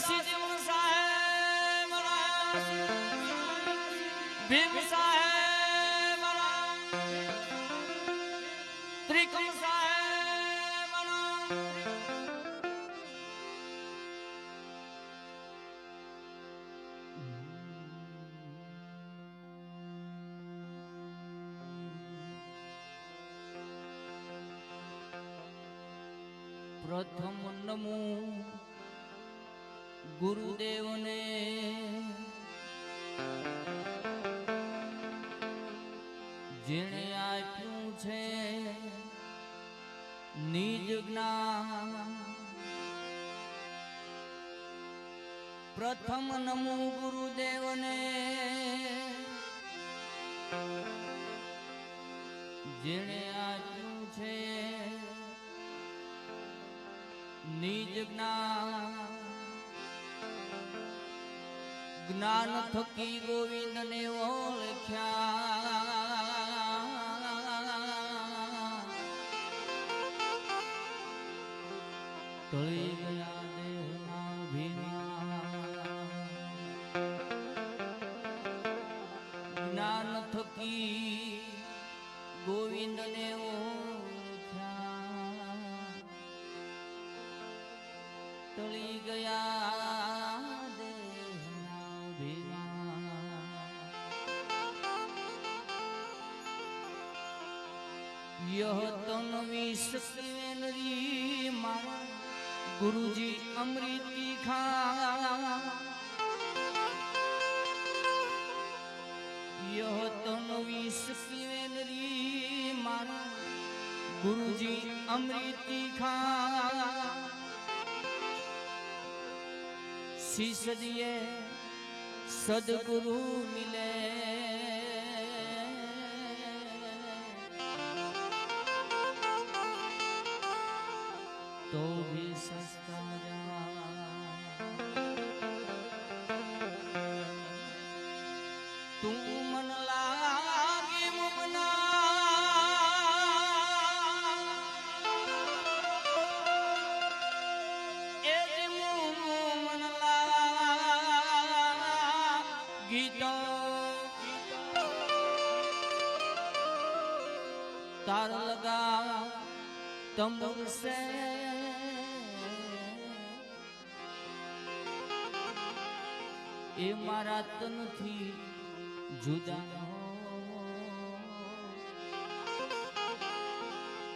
કાશી જીવન સાહેબ ભીમ સાહેબ ત્રિકમ સાહેબ પ્રથમ નમો ગુરુદેવને. જેણે આપ્યું છે નિજ જ્ઞાન. પ્રથમ નમો ગુરુદેવને. જેણે આપ્યું છે નિજ જ્ઞાન. જ્ઞાન થકી ગોવિંદને ઓળખ્યા. ટળી ગયા દેહના ભીના યહ તમ વિશ્વેનરી મા ગુરુજી અમૃતિ ખા યહ તમ વિશ્વેનરી મા ગુરુજી અમૃતિ ખા શિષ દિયે સદગુરુ મિલે तो भी सस्ता તું મન લાગે મુમના એ જ મન લાગી તો તાર લગા તંબુર સે એ મારા તનથી જુદા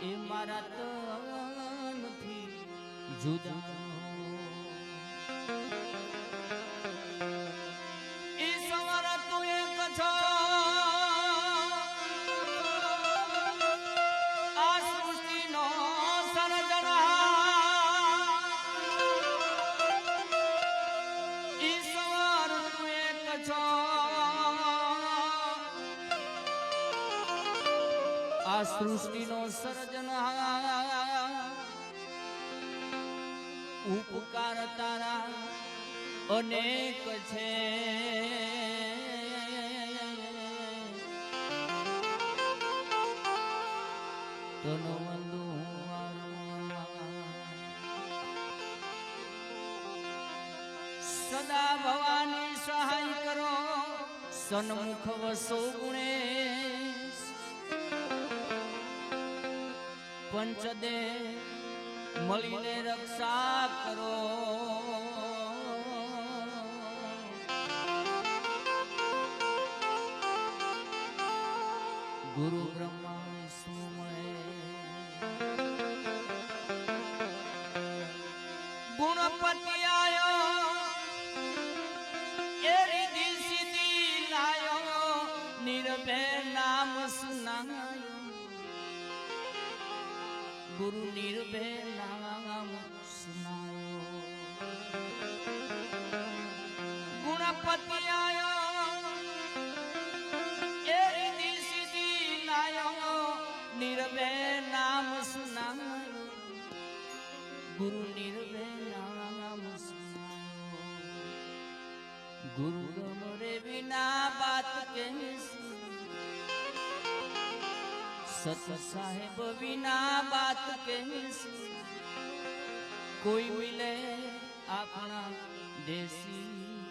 એ મારા તનથી જુદા સૃષ્ટિનો સર્જનહાર ઉપકાર તારા અનેક છે. સદા ભવાની સહાય કરો. સન્મુખ વસો ગુણેશ પંચદે મળીને રક્ષા કરો. ગુરુ બ્રહ્મા વિષ્ણુ ગુણપતિ ગુરુ નિર્ભે નામ સુનાયો ગુણપતિ આયો એ રીતિ સીધી લાયો નિર્ભે નામ સુનાયો ગુરુ નિર્ભે નામ સુનાયો ગુરુ ગમરે વિના બાત કહેસી સત સાહેબ વિના વાત કહેશું. કોઈ મિલે આપણા દેશી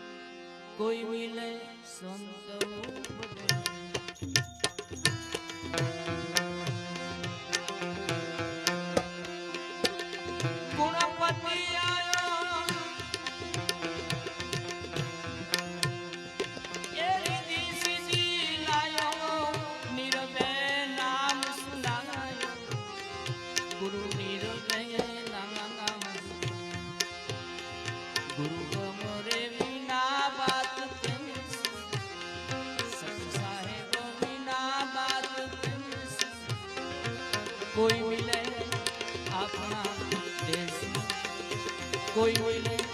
કોઈ મિલે સંત ઉપદેશ. કોઈ મિલે આપણા દેશ કોઈ મિલે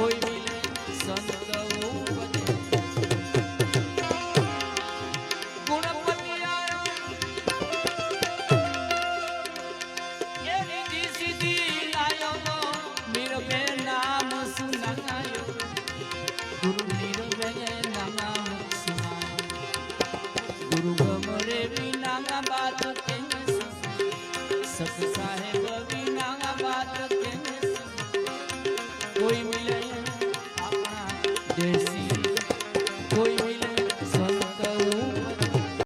voy, voy.